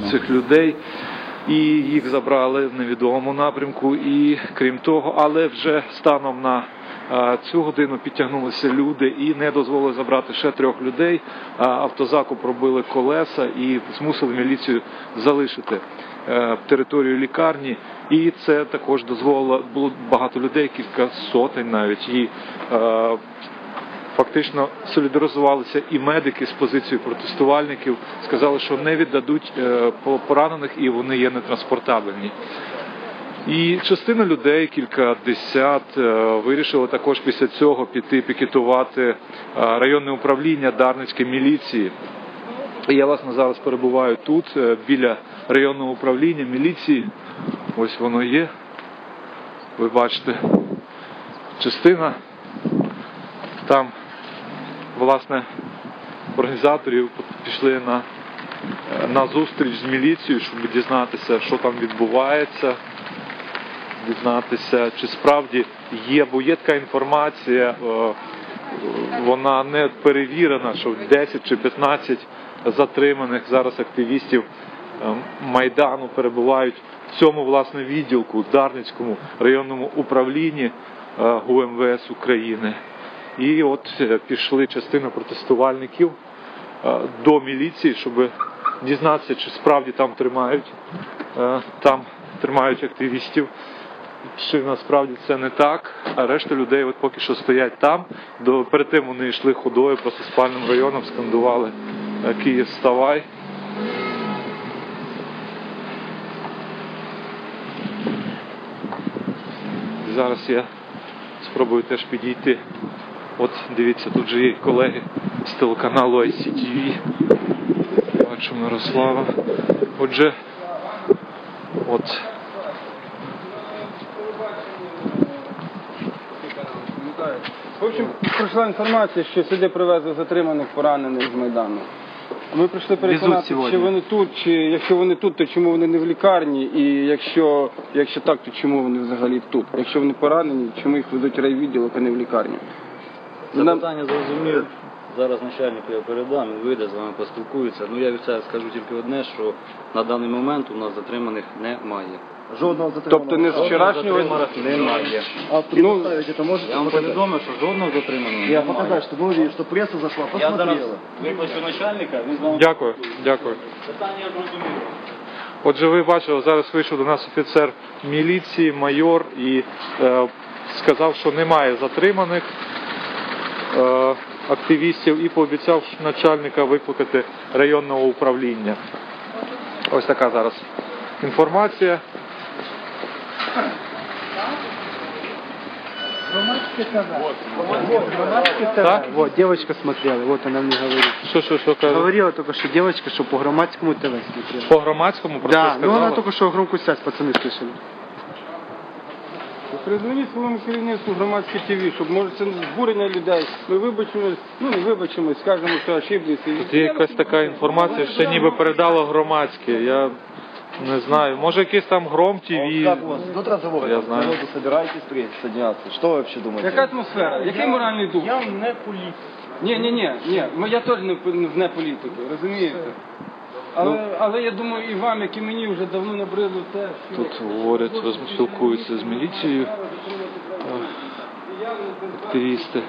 цих людей. І їх забрали в невідомому напрямку. І крім того, але вже станом на цю годину підтягнулися люди і не дозволили забрати ще трьох людей. Автозаку пробили колеса і змусили міліцію залишити е, територію лікарні. І це також дозволило було багато людей, кілька сотень навіть. І е, фактично солідаризувалися і медики з позицією протестувальників, сказали, що не віддадуть е, поранених і вони є нетранспортабельні. І частина людей, кілька десят, е, вирішили також після цього піти пікетувати е, районне управління Дарницької міліції. Я власне зараз перебуваю тут, біля районного управління міліції. Ось воно є. Ви бачите, частина там, власне, організаторів пішли на, е, на зустріч з міліцією, щоб дізнатися, що там відбувається, дізнатися, чи справді є, бо є така інформація, е, вона не перевірена, що 10 чи 15 затриманих зараз активістів е, Майдану перебувають в цьому власне відділку, Дарницькому районному управлінні ГУМВС України. І от е, пішли частина протестувальників е, до міліції, щоб дізнатися, чи справді там тримають, е, там тримають активістів. Чи насправді це не так, а решта людей от поки що стоять там. До, перед тим вони йшли ходою просто спальним районом, скандували Київ вставай. Зараз я спробую теж підійти. От дивіться, тут же є колеги з телеканалу ICTV. Бачу Мирослава. Отже, от В общем, пройшла інформація, що сюди привезли затриманих поранених з Майдану. Ми прийшли переконати, чи вони тут, чи якщо вони тут, то чому вони не в лікарні, і якщо, якщо так, то чому вони взагалі тут? Якщо вони поранені, чому їх ведуть в райвідділок, а не в лікарню? Нам- Запитання зрозумів. Зараз начальнику я передам, він вийде з вами поспілкується. Ну я від себе скажу тільки одне, що на даний момент у нас затриманих немає. Жодного затриманого. Тобто не з вчорашнього Затриманих немає. А Ну, это может Я вам показать? повідомив, що жодного затриманого Я немає. показать, что ну, что пресса зашла, Я зараз посмотрела. викличу начальника, він з вами дякую, дякую. питання зрозуміло. Отже, ви бачили, зараз вийшов до нас офіцер міліції, майор і е, сказав, що немає затриманих активістів і пообіцяв начальника викликати районного управління. Ось така зараз інформація. Так? Вот, девочка смотрела, вот она мне говорит. Що, що, що каже? Говорила только что девочка, что по громадскому ТВ смотрела. По громадському про це Да, ну сказала? она только что громкую связь пацаны слышали. Передзвоніть своєму керівництву громадське ТВ, щоб може це збурення людей. Ми вибачимось, ну не вибачимось, скажемо, що ошиблися. Тут є якась така інформація, що ніби передало громадське. Я не знаю. Може якийсь там гром ТВ. Как у вас идут разговоры? Я знаю. Народу собираетесь присоединяться? Что вы вообще думаете? Яка атмосфера? Який моральний дух? Я не політик. Ні, ні, ні, ні. Я теж не, не політик, розумієте? Але, але я думаю, і вам, як і мені, вже давно набридло те, що... Тут говорять, роз- спілкуються з міліцією активісти.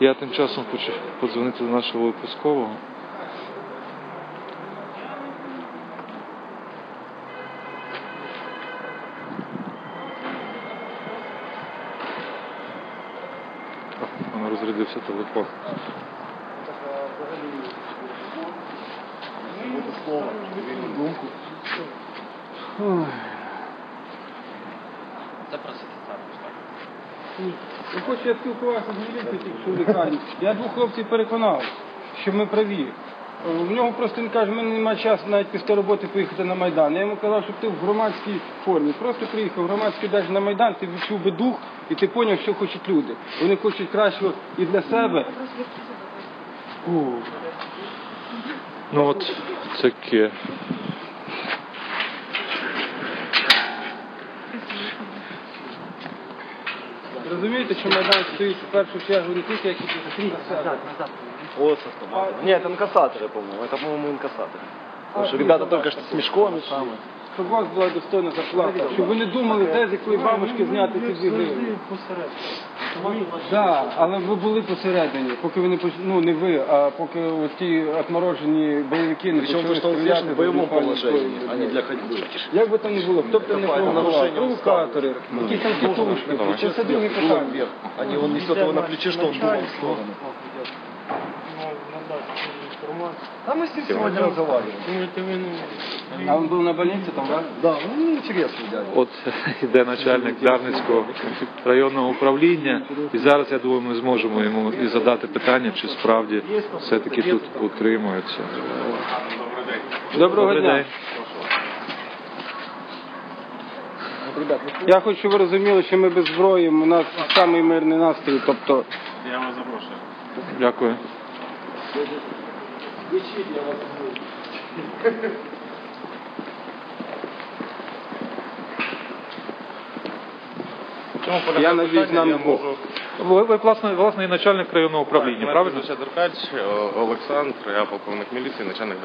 Я тим часом хочу подзвонити до нашого випускового. А, Воно розрядився телефон. Это слово, вільну думку. Це про секретар. Я хочу, я спілкувався з міліцією тільки що в лікарні. Я двох хлопців переконав, що ми праві. В нього просто він каже, в мене немає часу навіть після роботи поїхати на Майдан. Я йому казав, щоб ти в громадській формі. Просто приїхав в громадський десь на Майдан, ти відчув би дух і ти зрозумів, що хочуть люди. Вони хочуть кращого і для себе. Ну от таке. Розумієте, що Майдан стоїть в першу чергу не тільки як і назад, назад. Вот с автоматом. Нет, это инкассаторы, по-моему. Это, по-моему, инкассаторы. Потому что ребята только что с мешками самые. Щоб у вас була достойна зарплата, щоб ви не думали, де з якої бабушки зняти ці дві гривні. Так, але ви були посередині, поки ви не поч... ну не ви, а поки ті отморожені бойовики не Причем почали что он стріляти здесь в боевом положении, зброї. а не для ходьбы. Як би там не було, хто б там не провокував, нарушення провокатори, якісь там тітушки, це все друге питання. вверх. А не он несет его на плече, что он в сторону. А мы с ним сегодня разговаривали. А він був на больниці там, так? Да, ну интересный дядя. От іде начальник Дарницького районного управління, і зараз я думаю, ми зможемо йому і задати питання, чи справді все-таки тут утримуються. Доброго дня. ну Я хочу, щоб ви розуміли, що ми без зброї, у нас самий мирний настрій, тобто Дякую. Я надеюсь, нам Бог. Ви, ви власне, власне і начальник районного управління, правильно? Деркач, Олександр, я полковник міліції, начальник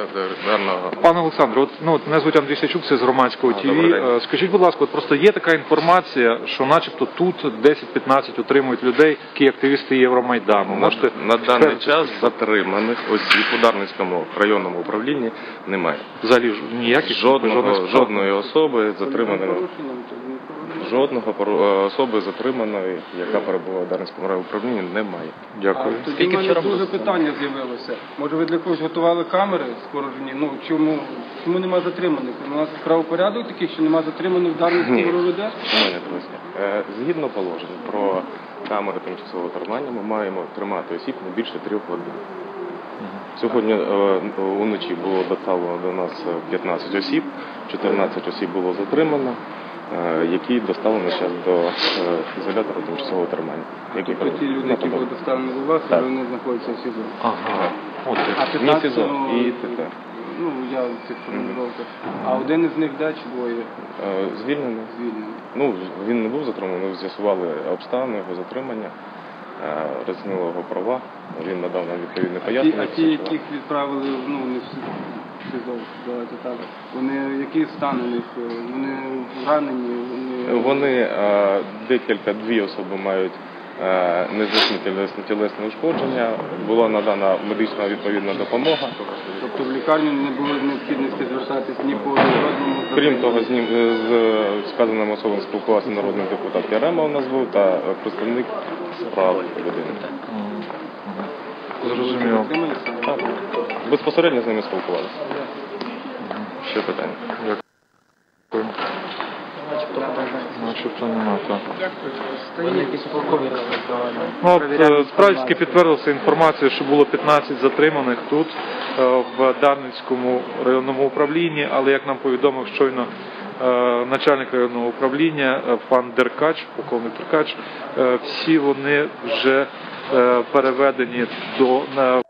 даного. Пане Олександре, от ну от мене звуть Андрій Сячук, це з громадського ТВ. Е, Скажіть, будь ласка, от просто є така інформація, що начебто тут 10-15 утримують людей, які активісти Євромайдану. На, Можете на даний час затриманих осіб у Дарницькому районному управлінні немає. взагалі ж ніяких Жодного, жодних справ? жодної особи затриманої, жодного пору- е, особи затриманої, яка перебуває в Дарницькому районному управлінні, немає. Дякую. А тоді в мене дуже питання з'явилося. Може ви для когось готували камери спорожені? Ну чому чому нема затриманих? У нас правопорядок такий, що нема затриманих в Дарницькому РОВД? Е, згідно положень про камери тимчасового тримання, ми маємо тримати осіб не більше трьох годин. Сьогодні е, уночі було доставлено до нас е, 15 осіб, 14 осіб було затримано, е, які доставлені зараз до е, ізолятора тимчасового тримання. Які Тобто ті люди, які були доставлені до вас, Так. вони знаходяться в СІЗО. Ага. От А. Ні 15, СІЗО, ну, і ТТ. Ну, я цих формулював. А один із них де чи двоє Е, Звільнений. звільнений? Ну, він не був затриманий, ми з'ясували обставини його затримання, е, розцінили його права, він надав нам відповідне пояснення. а ті, яких відправили, ну не всі СІЗО, давайте так. Вони який стан у них? Вони ранені, вони. Вони а, декілька дві особи мають е, незначні тілесні ушкодження. Була надана медична відповідна допомога. Тобто в лікарню не було необхідності звертатись ні по жодному Крім того, з ним е, з сказаним особам спілкувався народний депутат Яремов назву та е, представник справ людини. Зрозуміло. Так. Безпосередньо з ними спілкувалися. Ще питання. Дякую. Начебто нема так. Ну, от, е, справді підтвердилася інформація, що було 15 затриманих тут е, в Дарницькому районному управлінні, але як нам повідомив щойно е, начальник районного управління пан Деркач, полковник Деркач, всі вони вже переведені до на